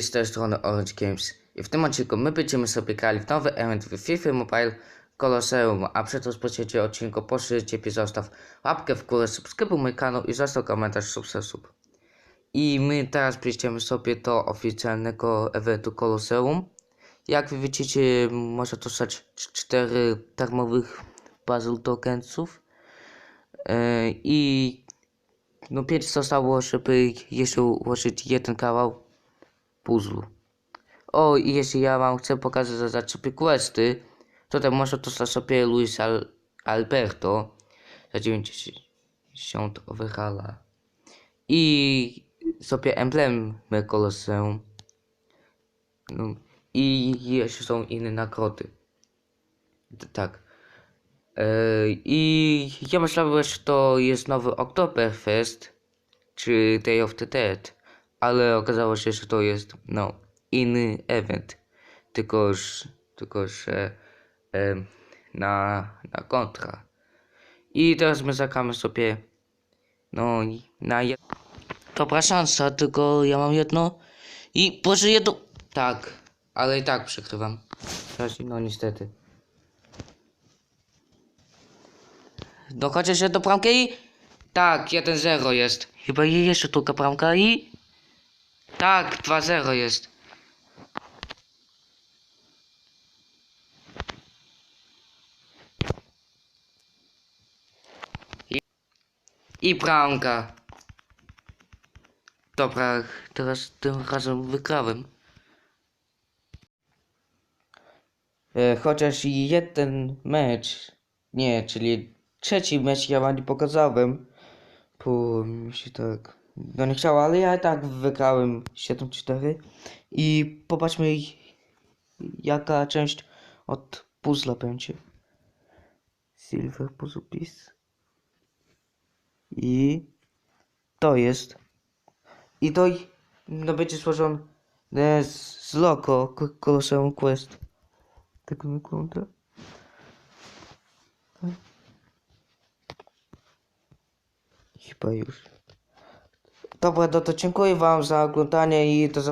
z tej strony Orange Games i w tym odcinku my będziemy sobie grali w nowy event w FIFA Mobile Colosseum, a przed rozpoczęciem odcinku po szczycie zostaw łapkę w górę, subskrybuj mój kanał i zostaw komentarz subsesub. I my teraz przejdziemy sobie do oficjalnego eventu Colosseum. Jak wy widzicie, można dostać 4 darmowych puzzle tokensów. Yy, I no 5 zostało, żeby jeszcze ułożyć jeden kawał puzzlu. O, i jeśli ja wam chcę pokazać za zaczepy questy, to tam można dostać sobie Luis Al Alberto za 90 overhala. I sobie emblemy Colosseum. No, I jeszcze są inne nagrody. Tak. E, I ja myślałem, że to jest nowy Oktoberfest, czy Day of the Dead, ale okazało się, że to jest no, inny event, tylko tylko, że em, na, na kontra. I teraz my zagramy sobie no na jed... Dobra szansa, tylko ja mam jedno i Boże jedno... Tak, ale i tak przegrywam. No niestety. No chociaż jedną bramkę i... Tak, 1-0 jest. Chyba jeszcze tylko bramka i... Tak, 2-0 jest. I, I bramka. Dobra, teraz tym razem wygrałem. E, chociaż i jeden mecz, nie, czyli trzeci mecz ja wam nie pokazałem, bo mi się tak, no nie chciało, ale ja i tak wygrałem 7-4 i popatrzmy jaka część od puzzla będzie. Silver Puzzle Piece. I to jest. I to no będzie złożone z, z logo Ko- Colosseum Quest. Tak wygląda. Chyba już. Dobra, no to dziękuję wam za oglądanie i do zobaczenia.